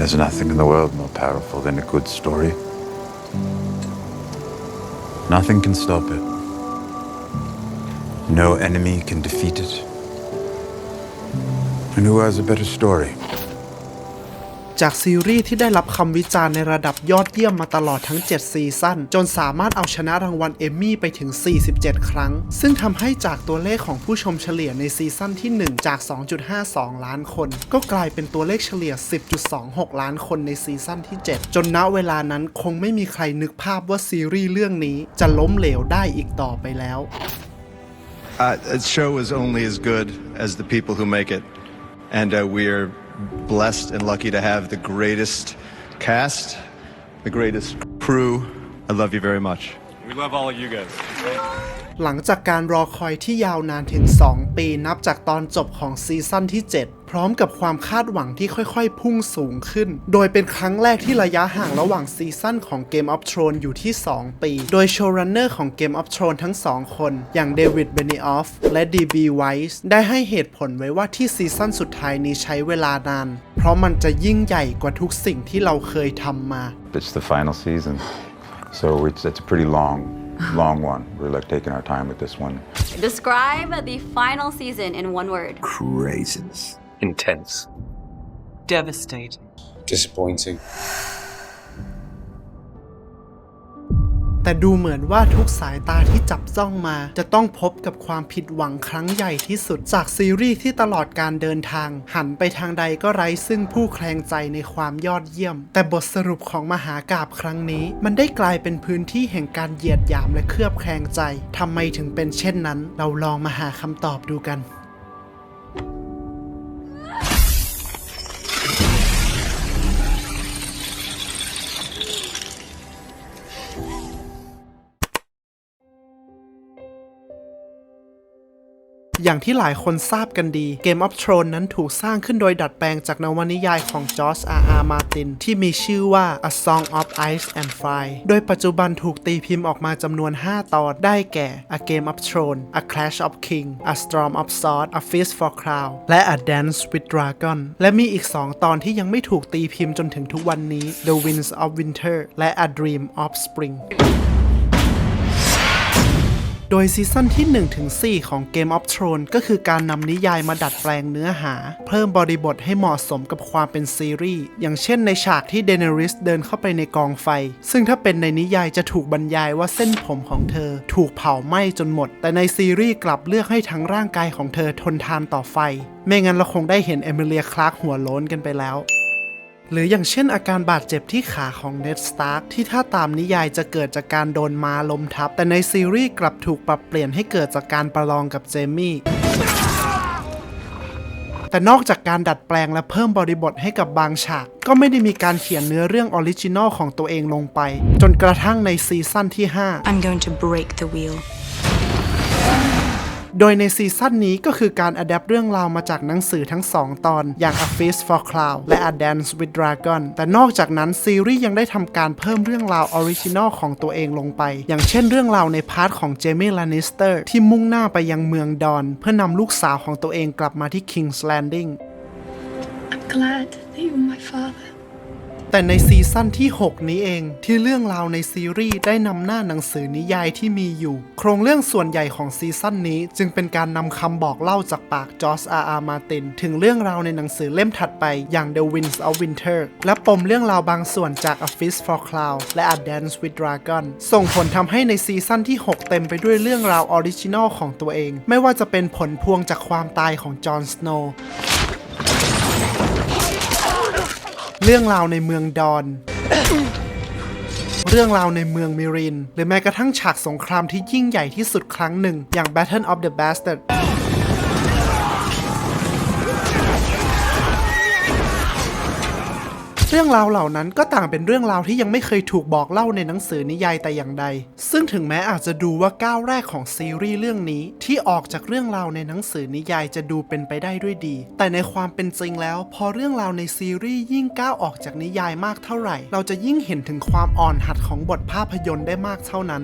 There's nothing in the world more powerful than a good story. Nothing can stop it. No enemy can defeat it. And who has a better story? จากซีรีส์ที่ได้รับคำวิจารณ์ในระดับยอดเยี่ยมมาตลอดทั้ง 7 ซีซั่นจนสามารถเอาชนะรางวัลเอมมี่ไปถึง 47 ครั้ง ซึ่งทำให้จากตัวเลขของผู้ชมเฉลี่ยในซีซั่นที่ 1 จาก 2.52 ล้านคน ก็กลายเป็นตัวเลขเฉลี่ย 10.26 ล้านคนในซีซั่นที่ 7 จนณเวลานั้นคงไม่มีใครนึกภาพว่าซีรีส์เรื่องนี้จะล้มเหลวได้อีกต่อไปแล้ว Uh, a show is only as good as the people who make it. And uh, we are blessed and lucky to have the greatest cast, the greatest crew. I love you very much. We love all of you guys. หลังจากการรอคอยที่ยาวนานถึง 2 ปีนับจากตอนจบของซีซั่นที่ 7 พร้อมกับความคาดหวังที่ค่อยๆ พุ่งสูงขึ้น โดยเป็นครั้งแรกที่ระยะห่างระหว่างซีซั่นของ Game of Thrones อยู่ที่ 2 ปี โดยโชว์รันเนอร์ของ Game of Thrones ทั้ง 2 คน อย่างเดวิดเบนิออฟและ D.B. Weiss ได้ให้เหตุผลไว้ว่าที่ซีซั่นสุดท้ายนี้ใช้เวลานาน เพราะมันจะยิ่งใหญ่กว่าทุกสิ่งที่เราเคยทำมา It's the final season. So it's, it's a pretty long, long one. We're like taking our time with this one. Describe the final season in one word. Craziness. Intense. Devastating. Disappointing. แต่ดูเหมือนว่าทุกสายตาที่จับจ้องมา จะต้องพบกับความผิดหวังครั้งใหญ่ที่สุด จากซีรีส์ที่ตลอดการเดินทาง หันไปทางใดก็ไร้ซึ่งผู้แคลงใจในความยอดเยี่ยม แต่บทสรุปของมหากาบครั้งนี้ มันได้กลายเป็นพื้นที่แห่งการเหยียดหยามและเคลือบแคลงใจทำไมถึงเป็นเช่นนั้น เราลองมาหาคำตอบดูกัน อย่างที่หลายคนทราบกันดี Game of Thrones นั้นถูกสร้างขึ้นโดยดัดแปลงจากนวนิยายของจอร์จอาร์อาร์มาตินที่มีชื่อว่า A Song of Ice and Fire โดยปัจจุบันถูกตีพิมพ์ออกมาจำนวน 5 ตอนได้แก่ A Game of Thrones A Clash of Kings A Storm of Swords A Feast for Crown และ A Dance with Dragon และมีอีก 2 ตอนที่ยังไม่ถูกตีพิมพ์จนถึงทุกวันนี้ The Winds of Winter และ A Dream of Spring โดยซีซั่นที่1ถึง4ของ Game of Thrones ก็คือการนำนิยายมาดัดแปลงเนื้อหา เพิ่มบริบทให้เหมาะสมกับความเป็นซีรีส์ อย่างเช่นในฉากที่เดเนริสเดินเข้าไปในกองไฟ ซึ่งถ้าเป็นในนิยายจะถูกบรรยายว่าเส้นผมของเธอ ถูกเผาไหม้จนหมด แต่ในซีรีส์กลับเลือกให้ทั้งร่างกายของเธอทนทานต่อไฟ ไม่งั้นเราคงได้เห็นเอมิเลียคลาร์กหัวโล้นกันไปแล้ว หรืออย่างเช่นอาการบาดเจ็บที่ขาของเน d สตาร์ที่ถ้าตามนิยายจะเกิดจากการโดนมาลมทับ แต่ในซีรีส์กลับถูกปรับเปลี่ยนให้เกิดจากการประลองกับเจมี่แต่นอกจากการดัดแปลงและเพิ่มบริบทให้กับบางฉาก ก็ไม่ได้มีการเขียนเนื้อเรื่องออริจินอลของตัวเองลงไป จนกระทั่งในซีซั่นที่ 5 I'm going to break the wheel. โดยในซีซั่นนี้ก็คือการอัดแอปเรื่องราวมาจากหนังสือทั้ง 2 ตอน อย่าง A Feast for Cloud และ A Dance with Dragon แต่นอกจากนั้นซีรีส์ยังได้ทำการเพิ่มเรื่องราวออริจินอลของตัวเองลงไป อย่างเช่นเรื่องราวในพาร์ทของเจมี่ลานิสเตอร์ที่มุ่งหน้าไปยังเมืองดอน เพื่อนำลูกสาวของตัวเองกลับมาที่ King's Landing I'm glad that you're my father. แต่ในซีซั่นที่ 6 นี้เองที่เรื่องราวในซีรีส์ได้นำหน้าหนังสือนิยายที่มีอยู่ โครงเรื่องส่วนใหญ่ของซีซั่นนี้จึงเป็นการนำคำบอกเล่าจากปากจอร์จอาร์อาร์มาตินถึงเรื่องราวในหนังสือเล่มถัดไปอย่าง The Winds of Winter และปมเรื่องราวบางส่วนจาก A Feast for Cloud และ A Dance with Dragon ส่งผลทำให้ในซีซั่นที่ 6 เต็มไปด้วยเรื่องราวออริจินอลของตัวเอง ไม่ว่าจะเป็นผลพวงจากความตายของจอห์นสโนว์ เรื่องราวในเมืองดอน เรื่องราวในเมืองมิริน หรือแม้กระทั่งฉากสงครามที่ยิ่งใหญ่ที่สุดครั้งหนึ่ง อย่าง Battle of the Bastards เรื่องราวเหล่านั้นก็ต่างเป็นเรื่องราวที่ยังไม่เคยถูกบอกเล่าในหนังสือนิยายแต่อย่างใด ซึ่งถึงแม้อาจจะดูว่าก้าวแรกของซีรีส์เรื่องนี้ ที่ออกจากเรื่องราวในหนังสือนิยายจะดูเป็นไปได้ด้วยดี แต่ในความเป็นจริงแล้ว พอเรื่องราวในซีรีส์ยิ่งก้าวออกจากนิยายมากเท่าไหร่ เราจะยิ่งเห็นถึงความอ่อนหัดของบทภาพยนตร์ได้มากเท่านั้น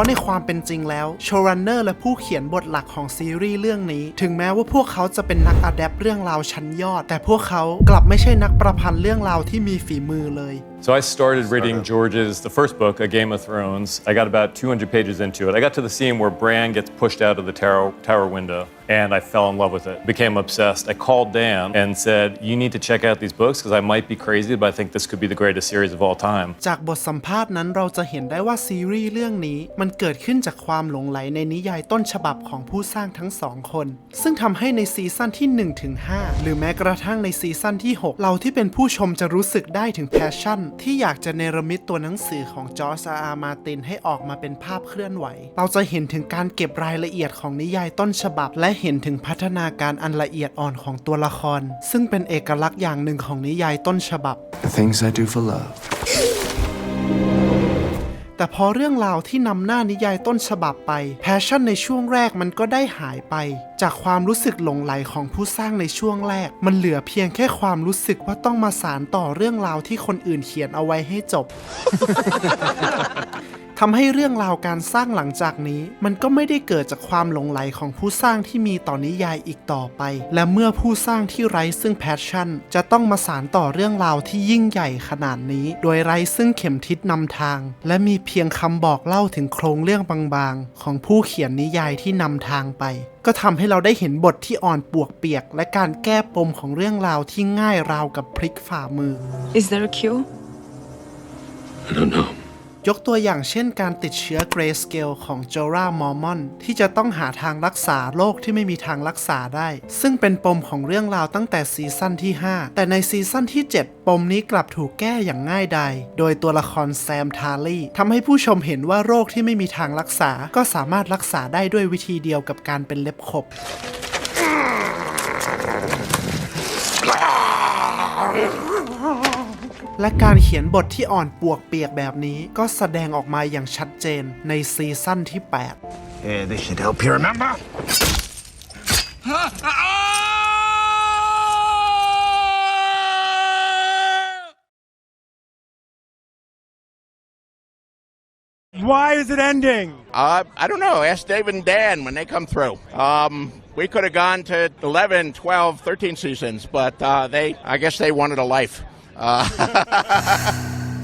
ราะในความเป็นจริงแล้วโชรันเนอร์และผู้เขียนบทหลักของซีรีส์เรื่องนี้ ถึงแม้ว่าพวกเขาจะเป็นนักอัดแดปเรื่องราวชั้นยอด แต่พวกเขากลับไม่ใช่นักประพันธ์เรื่องราวที่มีฝีมือเลย So I started reading George's, the first book, A Game of Thrones. I got about 200 pages into it. I got to the scene where Bran gets pushed out of the tower, tower window, and I fell in love with it. Became obsessed. I called Dan and said, "You need to check out these books because I might be crazy, but I think this could be the greatest series of all time." จากบทสัมภาษณ์นั้นเราจะเห็นได้ว่าซีรีส์เรื่องนี้มันเกิดขึ้นจากความหลงไหลในนิยายต้นฉบับของผู้สร้างทั้งสองคน ซึ่งทำให้ในซีซั่นที่1ถึง5หรือแม้กระทั่งในซีซั่นที่ 6 เราที่เป็นผู้ชมจะรู้สึกได้ถึงแพชชั่นที่อยากจะเนรมิตตัวหนังสือของจอร์จอาร์มาตินให้ออกมาเป็นภาพเคลื่อนไหว เราจะเห็นถึงการเก็บรายละเอียดของนิยายต้นฉบับ และเห็นถึงพัฒนาการอันละเอียดอ่อนของตัวละคร ซึ่งเป็นเอกลักษณ์อย่างหนึ่งของนิยายต้นฉบับ The things I do for love. แต่พอเรื่องราวที่นำหน้านิยายต้นฉบับไป แพชชั่นในช่วงแรกมันก็ได้หายไป จากความรู้สึกหลงไหลของผู้สร้างในช่วงแรก มันเหลือเพียงแค่ความรู้สึกว่าต้องมาสารต่อเรื่องราวที่คนอื่นเขียนเอาไว้ให้จบ ทำให้เรื่องราวการสร้างหลังจากนี้ มันก็ไม่ได้เกิดจากความหลงไหลของผู้สร้างที่มีต่อนิยายอีกต่อไป และเมื่อผู้สร้างที่ไร้ซึ่งแพชชั่น จะต้องมาสารต่อเรื่องราวที่ยิ่งใหญ่ขนาดนี้ โดยไร้ซึ่งเข็มทิศนำทาง และมีเพียงคำบอกเล่าถึงโครงเรื่องบางๆ ของผู้เขียนนิยายที่นำทางไปก็ทำให้เราได้เห็นบทที่อ่อนปวกเปียก และการแก้ปมของเรื่องราวที่ง่ายราวกับพลิกฝ่ามือ Is there a cure? I don't know. ยกตัวอย่างเช่นการติดเชื้อเกรสเกลของโจรามอร์มอนที่จะต้องหาทางรักษาโรคที่ไม่มีทางรักษาได้ ซึ่งเป็นปมของเรื่องราวตั้งแต่ซีซั่นที่ 5 แต่ในซีซั่นที่ 7 ปมนี้กลับถูกแก้อย่างง่ายดายโดยตัวละครแซมทาร์ลีทำให้ผู้ชมเห็นว่าโรคที่ไม่มีทางรักษา ก็สามารถรักษาได้ด้วยวิธีเดียวกับการเป็นเล็บขบ และการเขียนบทที่อ่อนปวกเปียกแบบนี้ก็แสดงออกมาอย่างชัดเจนในซีซั่นที่ 8 Yeah, this should help you remember. Why is it ending? Uh, I don't know. Ask David and Dan when they come through. Um, we could have gone to 11, 12, 13 seasons, but uh, they, I guess they wanted a life. 11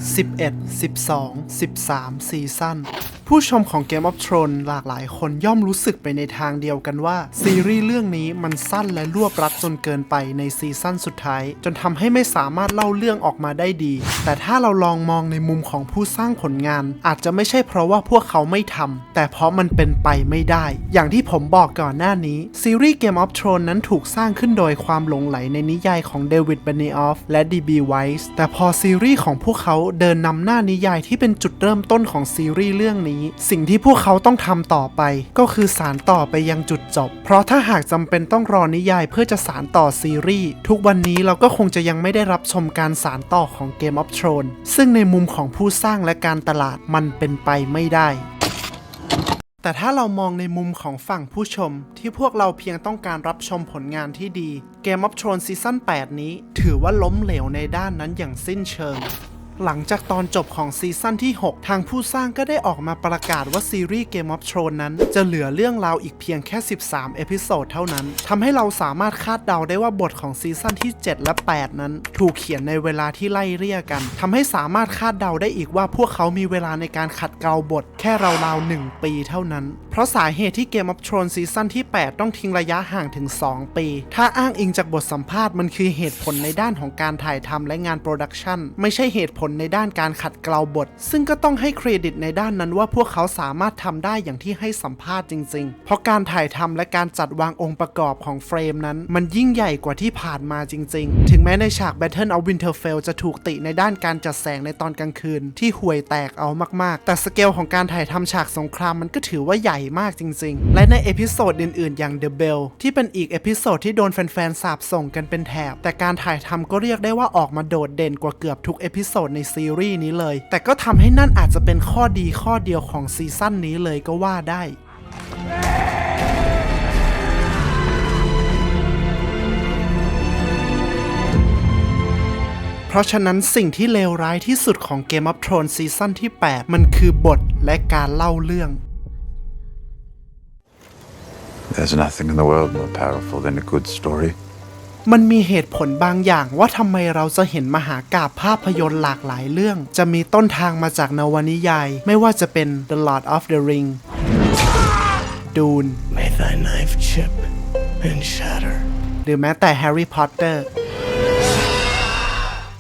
12 13ซีซั่น ผู้ชมของ Game of Thrones หลากหลายคนย่อมรู้สึกไปในทางเดียวกันว่า ซีรีส์เรื่องนี้มันสั้นและรวบรัดจนเกินไปในซีซั่นสุดท้าย จนทำให้ไม่สามารถเล่าเรื่องออกมาได้ดี แต่ถ้าเราลองมองในมุมของผู้สร้างผลงาน อาจจะไม่ใช่เพราะว่าพวกเขาไม่ทำแต่เพราะมันเป็นไปไม่ได้ อย่างที่ผมบอกก่อนหน้านี้ ซีรีส์ Game of Thrones นั้นถูกสร้างขึ้นโดยความหลงไหลในนิยายของเดวิดเบเนออฟและ D.B. Weiss แต่พอซีรีส์ของพวกเขาเดินนำหน้านิยายที่เป็นจุดเริ่มต้นของซีรีส์เรื่องนี้สิ่งที่พวกเขาต้องทำต่อไป ก็คือสารต่อไปยังจุดจบ เพราะถ้าหากจำเป็นต้องรอนิยายเพื่อจะสารต่อซีรีส์ทุกวันนี้เราก็คงจะยังไม่ได้รับชมการสารต่อของ Game of Thrones ซึ่งในมุมของผู้สร้างและการตลาดมันเป็นไปไม่ได้แต่ถ้าเรามองในมุมของฝั่งผู้ชม ที่พวกเราเพียงต้องการรับชมผลงานที่ดี Game of Thrones ซีซั่น8นี้ ถือว่าล้มเหลวในด้านนั้นอย่างสิ้นเชิง หลังจากตอนจบของซีซั่นที่ 6 ทางผู้สร้างก็ได้ออกมาประกาศว่าซีรีส์ Game of Thrones นั้น จะเหลือเรื่องราวอีกเพียงแค่ 13 เอพิโซดเท่านั้นทำให้เราสามารถคาดเดาได้ว่าบทของซีซั่นที่ 7 และ 8 นั้น ถูกเขียนในเวลาที่ไล่เรียกันทำให้สามารถคาดเดาได้อีกว่าพวกเขามีเวลาในการขัดเกลาบทแค่ราวๆ1ปีเท่านั้น ราะสาเหตุที่ Game of Thrones ซีซั่นที่ 8 ต้องทิ้งระยะห่างถึง 2 ปี ถ้าอ้างอิงจากบทสัมภาษณ์มันคือเหตุผลในด้านของการถ่ายทำและงานโปรดักชันไม่ใช่เหตุผลในด้านการขัดเกลาบท ซึ่งก็ต้องให้เครดิตในด้านนั้นว่าพวกเขาสามารถทำได้อย่างที่ให้สัมภาษณ์จริง ๆ เพราะการถ่ายทำและการจัดวางองค์ประกอบของเฟรมนั้น มันยิ่งใหญ่กว่าที่ผ่านมาจริง ๆ ถึงแม้ในฉาก Battle of Winterfell จะถูกติในด้านการจัดแสงในตอนกลางคืน ที่ห่วยแตกเอามากๆ แต่สเกลของการถ่ายทำฉากสงครามมันก็ถือว่าใหญ่มากจริงๆ และในเอพิโซดอื่นๆ อย่าง The Bell ที่เป็นอีกเอพิโซดที่โดนแฟนๆ สาบส่งกันเป็นแถบ แต่การถ่ายทำก็เรียกได้ว่าออกมาโดดเด่นกว่าเกือบทุกเอพิโซดในซีรีส์นี้เลย แต่ก็ทำให้นั่นอาจจะเป็นข้อดีข้อเดียวของซีซั่นนี้เลยก็ว่าได้เพราะฉะนั้นสิ่งที่เลวร้ายที่สุดของ Game of Thrones ซีซั่นที่ 8 มันคือบทและการเล่าเรื่อง There's nothing in the world more powerful than a good story. มันมีเหตุผลบางอย่างว่าทำไมเราจะเห็นมหากาบภาพยนตร์หลากหลายเรื่อง จะมีต้นทางมาจากนวนิยาย ไม่ว่าจะเป็น The Lord of the Ring Dune May thy knife chip and shatter. หรือแม้แต่ Harry Potter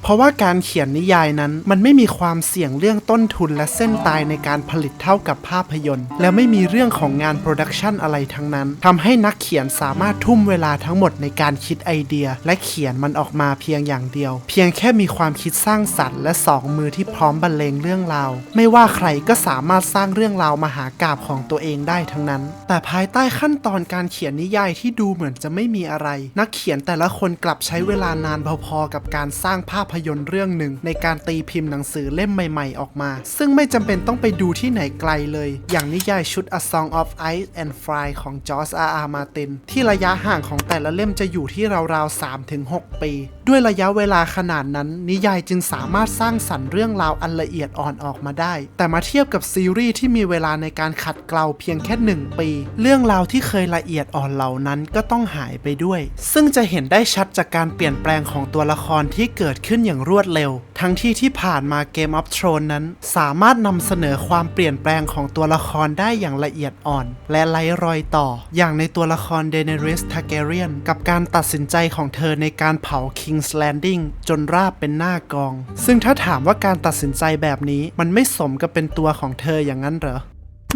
เพราะว่าการเขียนนิยายนั้น มันไม่มีความเสี่ยงเรื่องต้นทุนและเส้นตายในการผลิตเท่ากับภาพยนตร์ และไม่มีเรื่องของงานโปรดักชันอะไรทั้งนั้นทำให้นักเขียนสามารถทุ่มเวลาทั้งหมดในการคิดไอเดีย และเขียนมันออกมาเพียงอย่างเดียว เพียงแค่มีความคิดสร้างสรรค์และสองมือที่พร้อมบรรเลงเรื่องราว ไม่ว่าใครก็สามารถสร้างเรื่องราวมหากาบของตัวเองได้ทั้งนั้น แต่ภายใต้ขั้นตอนการเขียนนิยายที่ดูเหมือนจะไม่มีอะไร นักเขียนแต่ละคนกลับใช้เวลานานพอๆกับการสร้างภาพยนตร์เรื่องหนึ่งในการตีพิมพ์หนังสือเล่มใหม่ๆออกมา ซึ่งไม่จำเป็นต้องไปดูที่ไหนไกลเลย อย่างนิยายชุด A Song of Ice and Fire ของ George R. R. Martin ที่ระยะห่างของแต่ละเล่มจะอยู่ที่ราวๆ3-6 ปี ด้วยระยะเวลาขนาดนั้น นิยายจึงสามารถสร้างสรรค์เรื่องราวอันละเอียดอ่อนออกมาได้ แต่มาเทียบกับซีรีส์ที่มีเวลาในการขัดเกลาเพียงแค่หนึ่งปี เรื่องราวที่เคยละเอียดอ่อนเหล่านั้นก็ต้องหายไปด้วย ซึ่งจะเห็นได้ชัดจากการเปลี่ยนแปลงของตัวละครที่เกิดขึ้นอย่างรวดเร็ว ทั้งที่ที่ผ่านมา Game of Thrones นั้น สามารถนำเสนอความเปลี่ยนแปลงของตัวละครได้อย่างละเอียดอ่อน และไร้รอยต่อ อย่างในตัวละคร Daenerys Targaryen กับการตัดสินใจของเธอในการเผา King's Landing จนราบเป็นหน้ากอง ซึ่งถ้าถามว่าการตัดสินใจแบบนี้มันไม่สมกับเป็นตัวของเธออย่างนั้นเหรอ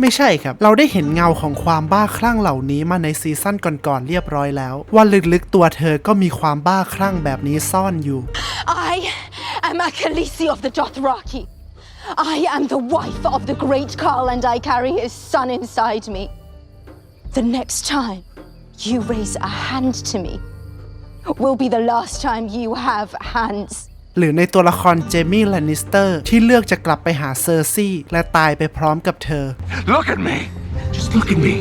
ไม่ใช่ครับ เราได้เห็นเงาของความบ้าคลั่งเหล่านี้มาในซีซั่นก่อนๆเรียบร้อยแล้ว ว่าลึกๆตัวเธอก็มีความบ้าคลั่งแบบนี้ซ่อนอยู่ I am Akhaleesi of the Dothraki. I am the wife of the great Carl, and I carry his son inside me. The next time you raise a hand to me will be the last time you have hands. หรือในตัวละครเจมี่แลนนิสเตอร์ที่เลือกจะกลับไปหาเซอร์ซี่และตายไปพร้อมกับเธอ Look at me! Just look at me.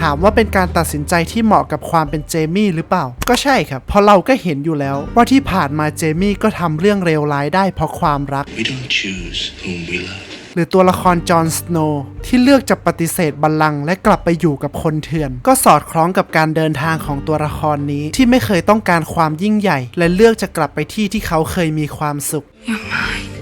ถามว่าเป็นการตัดสินใจที่เหมาะกับความเป็นเจมี่หรือเปล่า ก็ใช่ครับ เพราะเราก็เห็นอยู่แล้วว่าที่ผ่านมาเจมี่ก็ทำเรื่องเลวร้ายได้เพราะความรัก We don't choose whom we love. หรือตัวละครจอห์นสโนว์ที่เลือกจะปฏิเสธบัลลังก์และกลับไปอยู่กับคนเถื่อน ก็สอดคล้องกับการเดินทางของตัวละครนี้ที่ไม่เคยต้องการความยิ่งใหญ่ และเลือกจะกลับไปที่ที่เขาเคยมีความสุข You're mine.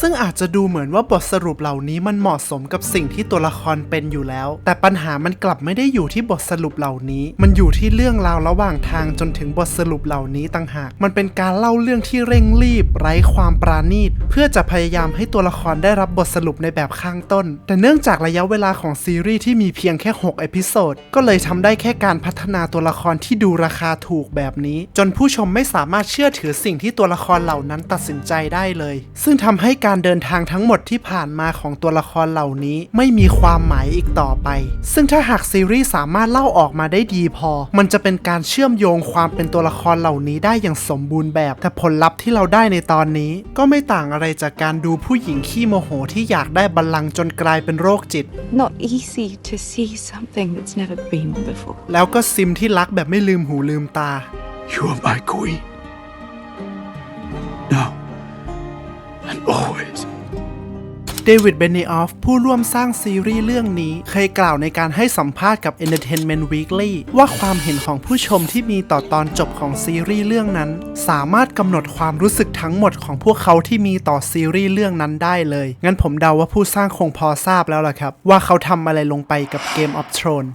ซึ่งอาจจะดูเหมือนว่าบทสรุปเหล่านี้มันเหมาะสมกับสิ่งที่ตัวละครเป็นอยู่แล้ว แต่ปัญหามันกลับไม่ได้อยู่ที่บทสรุปเหล่านี้ มันอยู่ที่เรื่องราวระหว่างทางจนถึงบทสรุปเหล่านี้ต่างหาก มันเป็นการเล่าเรื่องที่เร่งรีบ ไร้ความปราณีต เพื่อจะพยายามให้ตัวละครได้รับบทสรุปในแบบข้างต้น แต่เนื่องจากระยะเวลาของซีรีส์ที่มีเพียงแค่ 6 เอพิโซด ก็เลยทำได้แค่การพัฒนาตัวละครที่ดูราคาถูกแบบนี้ จนผู้ชมไม่สามารถเชื่อถือสิ่งที่ตัวละครเหล่านั้นตัดสินใจได้เลย ซึ่งทำให้การเดินทางทั้งหมดที่ผ่านมาของตัวละครเหล่านี้ไม่มีความหมายอีกต่อไป ซึ่งถ้าหากซีรีส์สามารถเล่าออกมาได้ดีพอ มันจะเป็นการเชื่อมโยงความเป็นตัวละครเหล่านี้ได้อย่างสมบูรณ์แบบ แต่ผลลัพธ์ที่เราได้ในตอนนี้ ก็ไม่ต่างอะไรจากการดูผู้หญิงขี้โมโหที่อยากได้บัลลังก์จนกลายเป็นโรคจิต Not easy to see something that's never been before. แล้วก็ซิมที่รักแบบไม่ลืมหูลืมตา You are my queen. เดวิดเบเนออฟผู้ร่วมสร้างซีรีส์เรื่องนี้ เคยกล่าวในการให้สัมภาษณ์กับ Entertainment Weekly ว่าความเห็นของผู้ชมที่มีต่อตอนจบของซีรีส์เรื่องนั้น สามารถกำหนดความรู้สึกทั้งหมดของพวกเขาที่มีต่อซีรีส์เรื่องนั้นได้เลย งั้นผมเดาว่าผู้สร้างคงพอทราบแล้วล่ะครับ ว่าเขาทำอะไรลงไปกับ Game of Thrones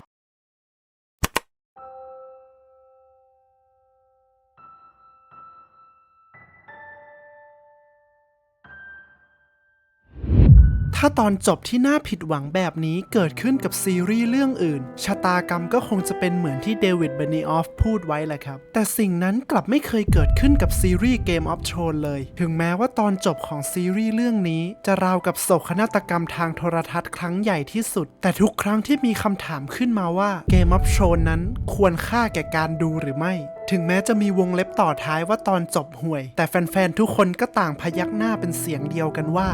ถ้าตอนจบที่น่าผิดหวังแบบนี้เกิดขึ้นกับซีรีส์เรื่องอื่น ชะตากรรมก็คงจะเป็นเหมือนที่เดวิดเบนีออฟพูดไว้แหละครับ แต่สิ่งนั้นกลับไม่เคยเกิดขึ้นกับซีรีส์ Game of Thrones เลย ถึงแม้ว่าตอนจบของซีรีส์เรื่องนี้ จะราวกับโศกนาฏกรรมทางโทรทัศน์ครั้งใหญ่ที่สุด แต่ทุกครั้งที่มีคำถามขึ้นมาว่า Game of Thrones นั้นควรค่าแก่การดูหรือไม่ถึงแม้จะมีวงเล็บต่อท้ายว่าตอนจบห่วย แต่แฟนๆ ทุกคนก็ต่างพยักหน้าเป็นเสียงเดียวกันว่า